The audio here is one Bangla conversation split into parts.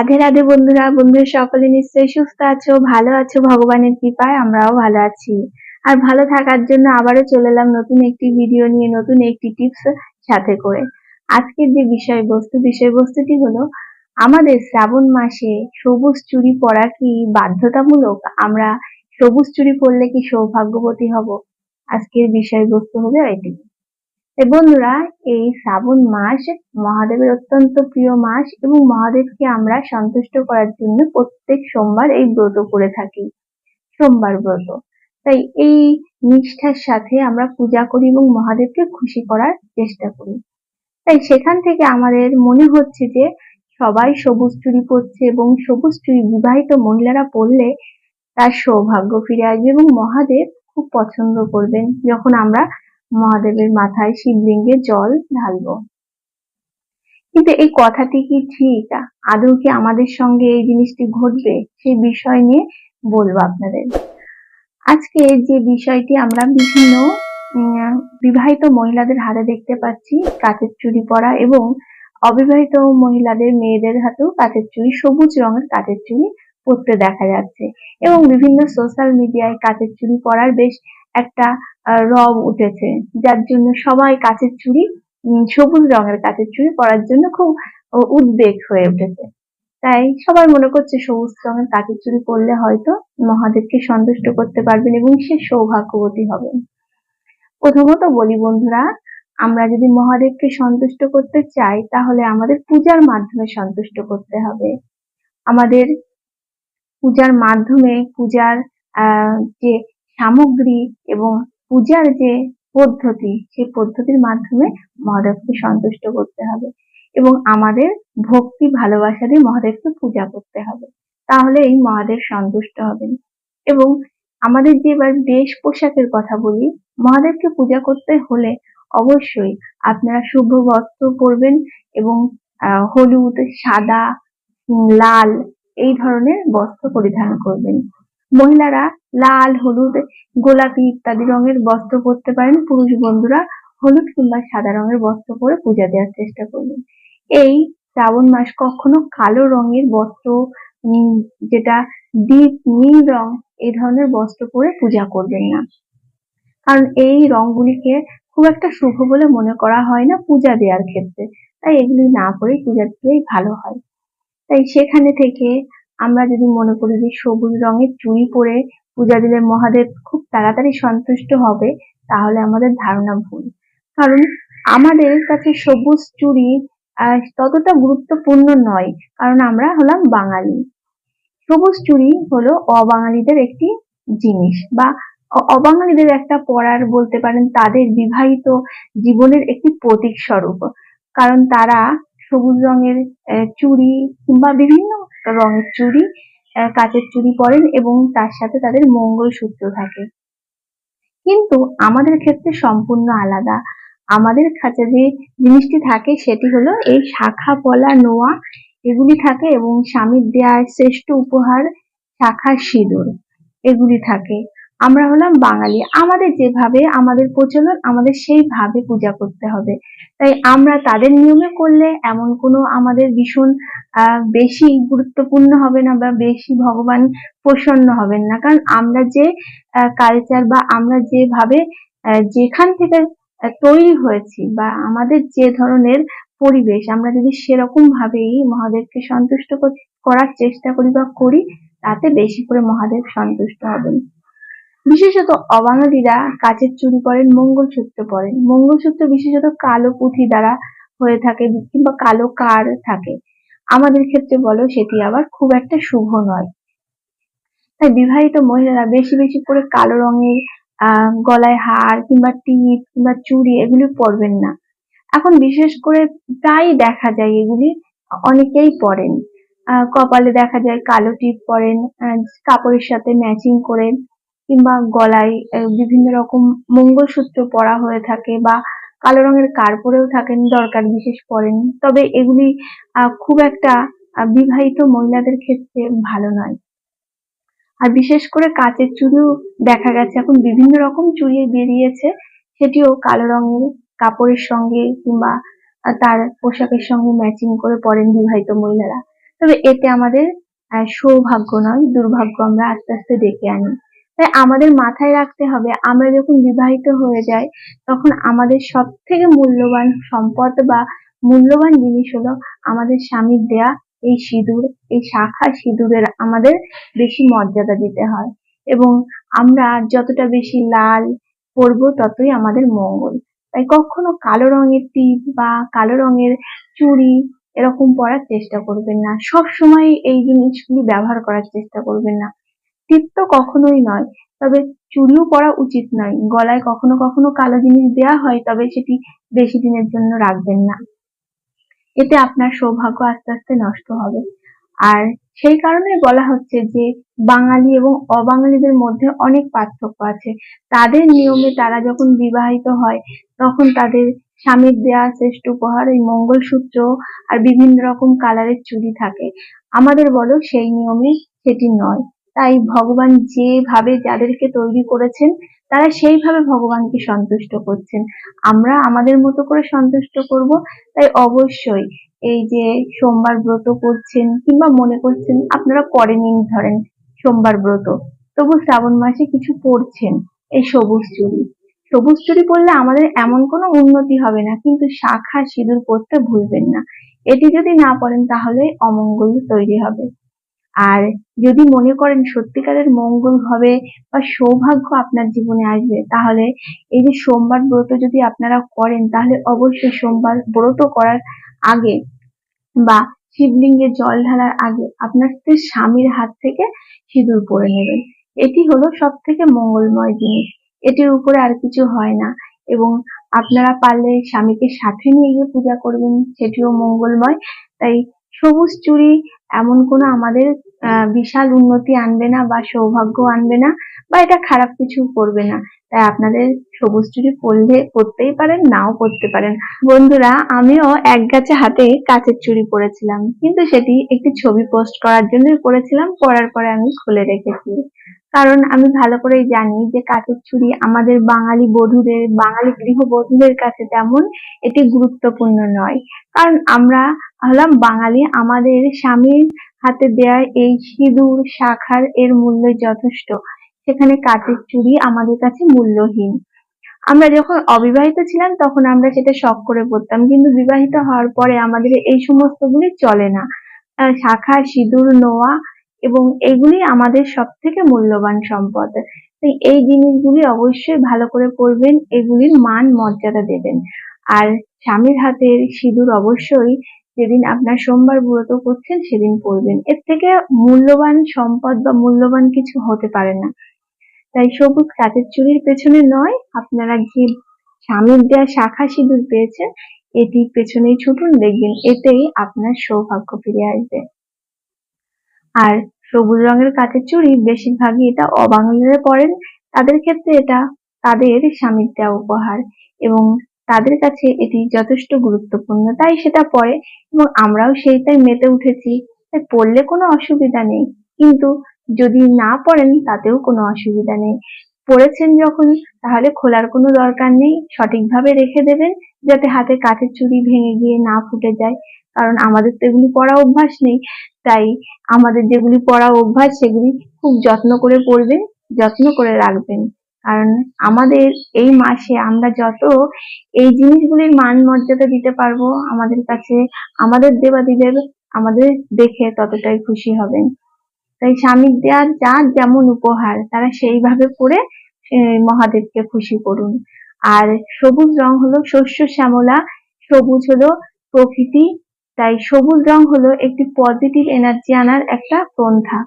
রাধে রাধে বন্ধুরা বন্ধুরা সকলে নিশ্চয়ই সুস্থ আছো, ভালো আছো, ভগবানের কৃপায় আমরাও ভালো আছি। আর ভালো থাকার জন্য আবারও চলে এলাম নতুন একটি ভিডিও নিয়ে, নতুন একটি টিপস সাথে করে। আজকের যে বিষয়বস্তু, বিষয়বস্তুটি হলো, আমাদের শ্রাবণ মাসে সবুজ চুরি পরা কি বাধ্যতামূলক? আমরা সবুজ চুরি পরলে কি সৌভাগ্যবতী হব? আজকের বিষয়বস্তু হবে এটি বন্ধুরা, এই শ্রাবণ মাস মহাদেবের অত্যন্ত প্রিয় মাস এবং মহাদেবকে আমরা সন্তুষ্ট করার জন্য প্রত্যেক সোমবার এই ব্রত করে থাকি, সোমবার ব্রত। তাই এই নিষ্ঠার সাথে আমরা পূজা করি এবং মহাদেবকে খুশি করার চেষ্টা করি। তাই সেখান থেকে আমাদের মনে হচ্ছে যে, সবাই সবুজ চুরি পরছে এবং সবুজ চুরি বিবাহিত মহিলারা পরলে তার সৌভাগ্য ফিরে আসবে এবং মহাদেব খুব পছন্দ করবেন। যখন আমরা মহাদেবের মাথায় শিবলিঙ্গে জল ঢালবো। কিন্তু এই কথাটি কি ঠিক? আদৌ কি আমাদের সঙ্গে এই জিনিসটি ঘটবে? সেই বিষয় নিয়ে বলব আপনাদের। আজকে যে বিষয়টি আমরা বিভিন্ন বিবাহিত মহিলাদের হাতে দেখতে পাচ্ছি, কাঁচের চুড়ি পরা এবং অবিবাহিত মহিলাদের মেয়েদের হাতেও কাঁচের চুড়ি, সবুজ রঙের কাঁচের চুড়ি পরতে দেখা যাচ্ছে। এবং বিভিন্ন সোশ্যাল মিডিয়ায় কাঁচের চুড়ি পরার বেশ একটা রব উঠেছে। যার জন্য সবাই কাঁচের চুড়ি সবুজ রঙের কাঁচের চুড়ি পরার জন্য খুব উদ্বেগ হয়ে উঠেছে। তাই সবাই মনে করছে সবুজ রঙের কাঁচের চুড়ি পরলে হয়তো মহাদেবকে সন্তুষ্ট করতে পারবেন এবং সে সৌভাগ্যবতী হবেন। প্রথমত বলি বন্ধুরা, আমরা যদি মহাদেবকে সন্তুষ্ট করতে চাই, তাহলে আমাদের পূজার মাধ্যমে সন্তুষ্ট করতে হবে। আমাদের পূজার মাধ্যমে, পূজার যে সামগ্রী এবং পূজার যে পদ্ধতি, সেই পদ্ধতির মাধ্যমে মহাদেবকে সন্তুষ্ট করতে হবে এবং আমাদের ভক্তি, ভালোবাসা দিয়ে মহাদেবকে পূজা করতে হবে। তাহলে এই মহাদেব সন্তুষ্ট হবেন। এবং আমাদের যে এবার বেশ পোশাকের কথা বলি, মহাদেবকে পূজা করতে হলে অবশ্যই আপনারা শুভ বস্ত্র পরবেন এবং হলুদ, সাদা, লাল এই ধরনের বস্ত্র পরিধান করবেন। মহিলারা লাল, হলুদ, গোলাপি ইত্যাদি রঙের বস্ত্র পরতে পারেন। পুরুষ বন্ধুরা হলুদ কিংবা সাদা রঙের বস্ত্র পরে পূজা দেওয়ার চেষ্টা করবেন। এই শ্রাবণ মাস কখনো কালো রঙের বস্ত্র যেটা ডিপ নীল রং, এই ধরনের বস্ত্র পরে পূজা করবেন না। কারণ এই রংগুলিকে খুব একটা শুভ বলে মনে করা হয় না পূজা দেওয়ার ক্ষেত্রে। তাই এগুলি না পরে পূজা দিলেই ভালো হয়। তাই সেখানে থেকে আমরা যদি মনে করি যে সবুজ রঙের চুড়ি পরে পূজা দিলে মহাদেব খুব তাড়াতাড়ি সন্তুষ্ট হবে, তাহলে আমাদের ধারণা ভুল। কারণ আমাদের কাছে সবুজ চুড়ি ততটা গুরুত্বপূর্ণ নয়, কারণ আমরা হলাম বাঙালি। সবুজ চুড়ি হলো অবাঙালিদের একটি জিনিস বা অবাঙালিদের একটা পড়ার বলতে পারেন তাদের বিবাহিত জীবনের একটি প্রতীক স্বরূপ। কারণ তারা সবুজ রঙের চুড়ি কিংবা বিভিন্ন রঙের চুড়ি কাচের চুড়ি পরেন এবং তার সাথে তাদের মঙ্গলসূত্র থাকে। কিন্তু আমাদের ক্ষেত্রে সম্পূর্ণ আলাদা। আমাদের কাছে যে জিনিসটি থাকে সেটি হলো এই শাখা, পলা, নোয়া এগুলি থাকে এবং স্বামীর দেয়া শ্রেষ্ঠ উপহার শাখা, সিঁদুর এগুলি থাকে। আমরা হলাম বাঙালি। আমাদের যেভাবে আমাদের প্রচলন, আমাদের সেইভাবে পূজা করতে হবে। তাই আমরা তাদের নিয়মে করলে এমন কোনো আমাদের ভীষণ বেশি গুরুত্বপূর্ণ হবে না বা বেশি ভগবান প্রসন্ন হবেন না। কারণ আমরা যে কালচার বা আমরা যেভাবে যেখান থেকে তৈরি হয়েছি বা আমাদের যে ধরনের পরিবেশ, আমরা যদি সেরকম ভাবেই মহাদেবকে সন্তুষ্ট করার চেষ্টা করি বা করি, তাতে বেশি করে মহাদেব সন্তুষ্ট হবেন। বিশেষত অবাঙালিরা কাচের চুরি পরেন, মঙ্গলসূত্র পরেন। মঙ্গলসূত্র বিশেষত কালো পুঁথি দ্বারা হয়ে থাকে কিংবা কালো কার থাকে। আমাদের ক্ষেত্রে বলো, সেটি আবার খুব একটা শুভ নয়। তাই বিবাহিত মহিলারা বেশি বেশি করে কালো রঙের গলায় হার কিংবা টিপ কিংবা চুড়ি এগুলি পরবেন না। এখন বিশেষ করে প্রায় দেখা যায় এগুলি, অনেকেই পরেন। কপালে দেখা যায় কালো টিপ পরেন কাপড়ের সাথে ম্যাচিং করে কিংবা গলায় বিভিন্ন রকম মঙ্গলসূত্র পরা হয়ে থাকে বা কালো রঙের কার পরেও থাকেন, দরকার বিশেষ পরেন তবে এগুলি খুব একটা বিবাহিত মহিলাদের ক্ষেত্রে ভালো নয়। আর বিশেষ করে কাচের চুড়িও দেখা গেছে। এখন বিভিন্ন রকম চুড়ি বেরিয়েছে। সেটিও কালো রঙের কাপড়ের সঙ্গে কিংবা তার পোশাকের সঙ্গে ম্যাচিং করে পরেন বিবাহিত মহিলারা। তবে এতে আমাদের সৌভাগ্য নয়, দুর্ভাগ্য আমরা আস্তে আস্তে ডেকে আনি। তাই আমাদের মাথায় রাখতে হবে, আমরা যখন বিবাহিত হয়ে যাই, তখন আমাদের সব থেকে মূল্যবান সম্পদ বা মূল্যবান জিনিস হলো আমাদের স্বামীর দেয়া এই সিঁদুর, এই শাখা সিঁদুরের আমাদের বেশি মর্যাদা দিতে হয়। এবং আমরা যতটা বেশি লাল পরবো, ততই আমাদের মঙ্গল। তাই কখনো কালো রঙের টিপ বা কালো রঙের চুড়ি এরকম পরার চেষ্টা করবেন না। সব সময় এই জিনিসগুলি ব্যবহার করার চেষ্টা করবেন না। টিপ তো কখনোই নয়, তবে চুড়িও পরা উচিত নয়। গলায় কখনো কখনো কালো জিনিস দেওয়া হয়, তবে সেটি বেশি দিনের জন্য রাখবেন না। এতে আপনার সৌভাগ্য আস্তে আস্তে নষ্ট হবে। আর সেই কারণে বলা হচ্ছে যে, বাঙালি এবং অবাঙালিদের মধ্যে অনেক পার্থক্য আছে। তাদের নিয়মে তারা যখন বিবাহিত হয়, তখন তাদের স্বামীর দেয়া শ্রেষ্ঠ উপহার, এই মঙ্গলসূত্র আর বিভিন্ন রকম কালারের চুড়ি থাকে। আমাদের বলো সেই নিয়মে সেটি নয়। তাই ভগবান যেভাবে যাদেরকে তৈরি করেছেন, তারা সেইভাবে ভগবানকে সন্তুষ্ট করছেন। আমরা আমাদের মতো করে সন্তুষ্ট করব, তাই অবশ্যই এই যে সোমবার ব্রত করছেন কিংবা মনে করছেন আপনারা করেনি ধরেন সোমবার ব্রত, তবু শ্রাবণ মাসে কিছু পড়ছেন, এই সবুজ চুরি। সবুজ চুরি পরলে আমাদের এমন কোনো উন্নতি হবে না, কিন্তু শাখা সিঁদুর পরতে ভুলবেন না। এটি যদি না পড়েন তাহলে অমঙ্গল তৈরি হবে। আর যদি মনে করেন সত্যিকারের মঙ্গল হবে বা সৌভাগ্য আপনার জীবনে আসবে, তাহলে এই যে সোমবার ব্রত যদি আপনারা করেন, তাহলে অবশ্যই সোমবার ব্রত করার আগে বা শিবলিঙ্গে জল ঢালার আগে আপনার স্বামীর হাত থেকে সিঁদুর পরে নেবেন। এটি হলো সব থেকে মঙ্গলময় জিনিস। এটির উপরে আর কিছু হয় না এবং আপনারা পারলে স্বামীকে সাথে নিয়ে গিয়ে পূজা করবেন, সেটিও মঙ্গলময়। তাই সবুজ চুরি এমন কোনো আমাদের বিশাল উন্নতি আনবে না বা সৌভাগ্য আনবে না বা এটা খারাপ কিছু করবে না। তাই আপনাদের সবুজ চুরি পরলে পরতেই পারেন, নাও করতে পারেন। বন্ধুরা, আমিও এক গাছে হাতে কাচের চুরি পরেছিলাম। কিন্তু সেটি একটি ছবি পোস্ট করার জন্যই পরেছিলাম, পরার পরে আমি খুলে রেখেছি। কারণ আমি ভালো করেই জানি যে কাঠের চুড়ি আমাদের বাঙালি বধূদের, বাঙালি গৃহবধূদের কাছে তেমন এটি গুরুত্বপূর্ণ নয়। কারণ আমরা হলাম বাঙালি, আমাদের স্বামীর হাতে দেয়া এই সিঁদুর, শাখার এর মূল্য যথেষ্ট। সেখানে কাঠের চুড়ি আমাদের কাছে মূল্যহীন। আমরা যখন অবিবাহিত ছিলাম, তখন আমরা সেটা শখ করে পড়তাম, কিন্তু বিবাহিত হওয়ার পরে আমাদের এই সমস্তগুলি চলে না। শাখা, সিঁদুর, নোয়া এবং এগুলি আমাদের সব থেকে মূল্যবান সম্পদ। এই জিনিসগুলি অবশ্যই ভালো করে পড়বেন, এগুলির মান, মর্যাদা দেবেন। আর স্বামীর হাতের সিঁদুর অবশ্যই যেদিন আপনার সোমবার ব্রত করছেন, সেদিন পরবেন এর থেকে মূল্যবান সম্পদ বা মূল্যবান কিছু হতে পারে না। তাই সবুজ কাচের চুড়ির পেছনে নয়, আপনারা যে স্বামীর দেয়া শাখা সিঁদুর পেয়েছেন, এটির পেছনেই ছুটুন, দেখবেন এতেই আপনার সৌভাগ্য ফিরে আসবে। আর সবুজ রঙের কাচের চুড়ি বেশিরভাগই এটা অবাঙালিরা পরেন। তাদের ক্ষেত্রে এটা তাদের স্বামীর দেওয়া উপহার এবং তাদের কাছে এটি যথেষ্ট গুরুত্বপূর্ণ। তাই সেটা পরে এবং আমরাও সেইটাই মেতে উঠেছি। তাই পরলে কোনো অসুবিধা নেই। কিন্তু যদি না পরেন তাতেও কোনো অসুবিধা নেই। পরেছেন যখন, তাহলে খোলার কোনো দরকার নেই। সঠিকভাবে রেখে দেবেন যাতে হাতে কাচের চুড়ি ভেঙে গিয়ে না ফুটে যায়। কারণ আমাদের তো এগুলি পরা অভ্যাস নেই। তাই আমাদের যেগুলি পড়া অভ্যাস সেগুলি খুব যত্ন করে পরবেন যত্ন করে রাখবেন। কারণ আমাদের এই মাসে আমরা যত এই জিনিসগুলির মান মর্যাদা দিতে পারব আমাদের কাছে আমাদের দেবাদিদেব আমাদের দেখে ততটাই খুশি হবেন। তাই স্বামীর দেওয়া যার যেমন উপহার তারা সেইভাবে আহ, মহাদেবকে খুশি করুন। আর সবুজ রং হলো শস্য শ্যামলা সবুজ হলো প্রকৃতি তাই সবুজ রং হলো একটি পজিটিভ এনার্জি আনার একটা পন্থা।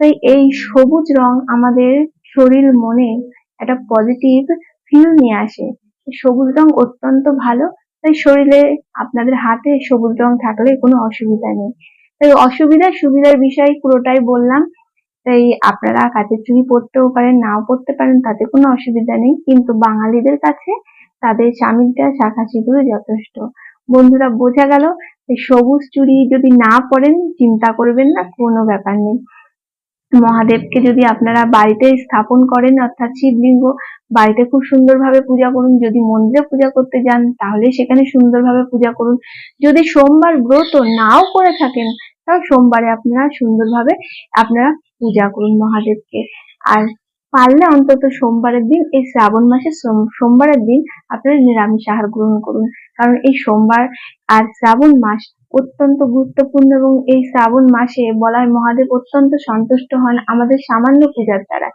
তাই এই সবুজ রং আমাদের শরীর, মনে একটা পজিটিভ ফিল নিয়ে আসে। সবুজ রং অত্যন্ত ভালো, তাই শরীরে আপনাদের হাতে সবুজ রং থাকলে কোনো অসুবিধা নেই। তাই অসুবিধা সুবিধার বিষয় পুরোটাই বললাম। তাই আপনারা কাচের চুড়ি পরতেও পারেন, নাও পরতে পারেন, তাতে কোনো অসুবিধা নেই। কিন্তু বাঙালিদের কাছে তাদের দেওয়া শাখা সিঁদুর যথেষ্ট। বন্ধুরা, বোঝা গেল সবুজ চুড়ি যদি না পরেন, চিন্তা করবেন না, কোনো ব্যাপার নেই। মহাদেবকে যদি আপনারা বাড়িতে স্থাপন করেন, অর্থাৎ শিবলিঙ্গ, বাড়িতে খুব সুন্দরভাবে পূজা করুন, যদি মন্দিরে পূজা করতে যান, তাহলে সেখানে সুন্দরভাবে পূজা করুন। যদি সোমবার ব্রত নাও করে থাকেন, তাও সোমবারে আপনারা সুন্দরভাবে আপনারা পূজা করুন মহাদেবকে। আর পারলে অন্তত সোমবারের দিন, এই শ্রাবণ সোম- সোমবারের দিন আপনারা নিরামিষ আহার গ্রহণ করুন। কারণ এই সোমবার আর শ্রাবণ মাস অত্যন্ত গুরুত্বপূর্ণ এবং এই শ্রাবণ মাসে বলা হয় মহাদেব অত্যন্ত সন্তুষ্ট হন আমাদের সামান্য পূজার দ্বারা।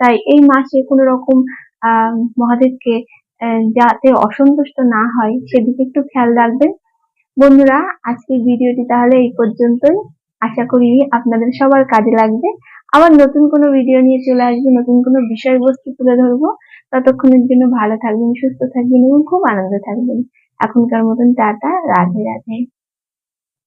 তাই এই মাসে কোনো রকম আহ মহাদেবকে যাতে অসন্তুষ্ট না হয় সেদিকে একটু খেয়াল রাখবেন। বন্ধুরা, আজকের ভিডিওটি তাহলে এই পর্যন্তই। আশা করি আপনাদের সবার কাজে লাগবে। আবার নতুন কোনো ভিডিও নিয়ে চলে আসব, নতুন কোনো বিষয়বস্তু তুলে ধরবো। ততক্ষণের জন্য ভালো থাকবেন, সুস্থ থাকবেন এবং খুব আনন্দে থাকবেন। এখনকার মতন টাটা, রাধে রাধে।